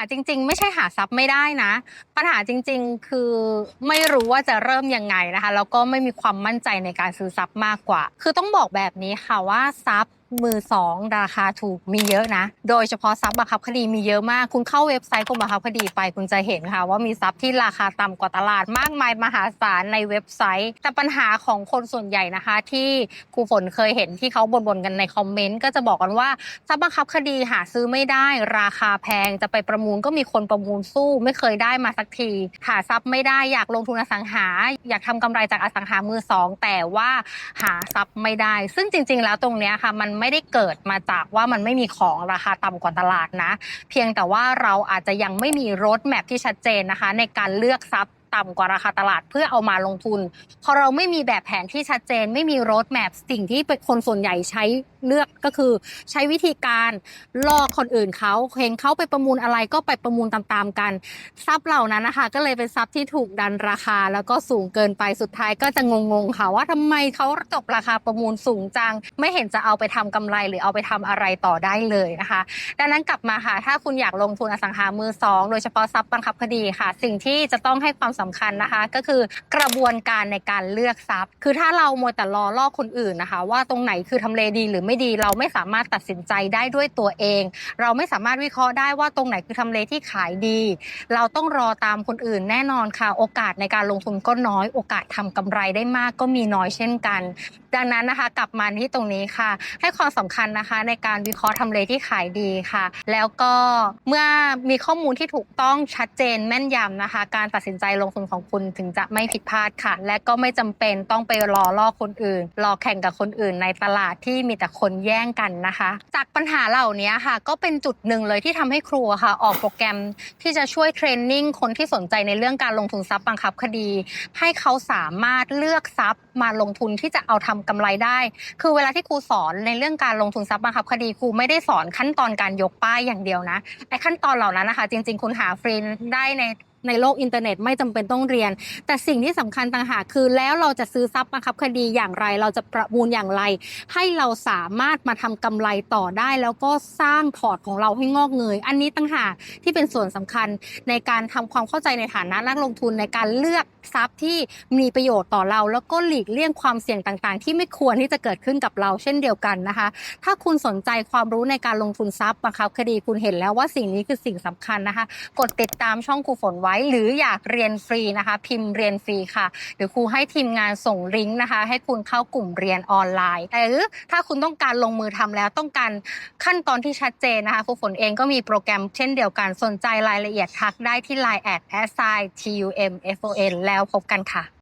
าจริง ๆ ไม่ใช่หาทรัพย์ไม่ได้นะ ปัญหาจริง ๆ คือไม่รู้ว่าจะเริ่มยังไงนะคะ แล้วก็ไม่มีความมั่นใจในการซื้อทรัพย์มากกว่า คือต้องบอกแบบนี้ค่ะว่าทรัพย์ มือสองราคาถูกมีเยอะนะ โดยเฉพาะทรัพย์บังคับคดีมีเยอะมาก คุณเข้าเว็บไซต์กรมบังคับคดีไปคุณจะเห็นค่ะว่ามีทรัพย์ที่ราคาต่ำกว่าตลาดมากมายมหาศาลในเว็บไซต์ แต่ปัญหาของคนส่วนใหญ่นะคะ ที่ครูฝนเคยเห็นที่เขาบ่นๆกันในคอมเมนต์ก็จะบอกกันว่าทรัพย์บังคับคดีหาซื้อไม่ได้ ราคาแพงจะไปประมูลก็มีคนประมูลสู้ ไม่เคยได้มาสักทีหาทรัพย์ไม่ได้อยากลงทุนอสังหา อยากทำกำไรจากอสังหามือสองแต่ว่าหาทรัพย์ไม่ได้ ซึ่งจริง ๆ แล้วตรงเนี้ยค่ะมันไม่ได้เกิดมาจากว่ามันไม่มีของราคาต่ำกว่าตลาดนะ เพียงแต่ว่าเราอาจจะยังไม่มีรถแมพที่ชัดเจนนะคะ ในการเลือกทรัพย์ ต่ำกว่าราคาตลาดเพื่อเอามาลงทุน พอเราไม่มีแบบแผนที่ชัดเจน ไม่มีรถแมพสิ่งที่เป็นคนส่วนใหญ่ใช้เลือกก็คือ ใช้วิธีการลอกคนอื่นเขาเห็นเขาไปประมูลอะไรก็ไปประมูลตามๆกันทรัพย์เหล่านั้นนะคะก็เลยเป็นทรัพย์ที่ถูกดันราคาแล้วก็สูงเกินไปสุดท้ายก็จะงงๆค่ะว่าทำไมเขาจบราคาประมูลสูงจัง ไม่เห็นจะเอาไปทำกำไรหรือเอาไปทำอะไรต่อได้เลยนะคะ ดังนั้นกลับมาค่ะถ้าคุณอยากลงทุนอสังหามือสองโดยเฉพาะทรัพย์บังคับคดีค่ะ สิ่งที่จะต้องให้ความสำคัญนะคะ ก็คือกระบวนการในการเลือกทรัพย์ คือถ้าเราโมแต่รอลอกคนอื่นนะคะ ว่าตรงไหนคือทำเลดีหรือไม่ดีเราไม่สามารถตัดสินใจได้ด้วยตัวเอง เราไม่สามารถวิเคราะห์ได้ว่าตรงไหนคือทำเลที่ขายดี เราต้องรอตามคนอื่นแน่นอนค่ะ โอกาสในการลงทุนก็น้อย โอกาสทำกำไรได้มากก็มีน้อยเช่นกัน ดังนั้นนะคะ กลับมาที่ตรงนี้ค่ะ ให้ความสำคัญนะคะ ในการวิเคราะห์ทำเลที่ขายดีค่ะ แล้วก็เมื่อมีข้อมูลที่ถูกต้องชัดเจนแม่นยำนะคะ การตัดสินใจลงทุนของคุณถึงจะไม่ผิดพลาดค่ะ และก็ไม่จำเป็นต้องไปรอล่อคนอื่น รอแข่งกับคนอื่นในตลาดที่มีแต่คนแย่งกันนะคะ จากปัญหาเหล่านี้ค่ะ ก็เป็นจุดหนึ่งเลยที่ทำให้ครูค่ะ ออกโปรแกรมที่จะช่วยเทรนนิ่งคนที่สนใจในเรื่องการลงทุนทรัพย์บังคับคดี ให้เขาสามารถเลือกทรัพย์มาลงทุนที่จะเอาทำกำไรได้ คือเวลาที่ครูสอนในเรื่องการลงทุนทรัพย์บังคับคดีครูไม่ได้สอนขั้นตอนการยกป้ายอย่างเดียวนะไอ้ขั้นตอนเหล่านั้นนะคะ จริง ๆ คุณหาฟรีได้ใน ในโลกอินเทอร์เน็ตไม่จำเป็นต้องเรียน แต่สิ่งที่สำคัญต่างหากคือแล้วเราจะซื้อทรัพย์บังคับคดีอย่างไร เราจะประมูลอย่างไร ให้เราสามารถมาทำกำไรต่อได้ แล้วก็สร้างพอร์ตของเราให้งอกเงย อันนี้ต่างหากที่เป็นส่วนสำคัญในการทำความเข้าใจในฐานะนักลงทุนในการเลือกทรัพย์ที่มีประโยชน์ต่อเรา แล้วก็หลีกเลี่ยงความเสี่ยงต่างๆ ที่ไม่ควรที่จะเกิดขึ้นกับเราเช่นเดียวกันนะคะ ถ้าคุณสนใจความรู้ในการลงทุนทรัพย์บังคับคดีคุณเห็นแล้วว่าสิ่งนี้คือสิ่งสำคัญนะคะ กดติดตามช่องครูฝนไว้หรืออยากเรียนฟรีนะคะ พิมพ์เรียนฟรีค่ะเดี๋ยวครูให้ทีมงานส่งลิงก์นะคะ ให้คุณเข้ากลุ่มเรียนออนไลน์หรือถ้าคุณต้องการลงมือทำแล้วต้องการขั้นตอนที่ชัดเจนนะคะครูฝนเองก็มีโปรแกรมเช่นเดียวกันสนใจรายละเอียดทักได้ที่ Line แอด s i t u m f o n แล้วพบกันค่ะ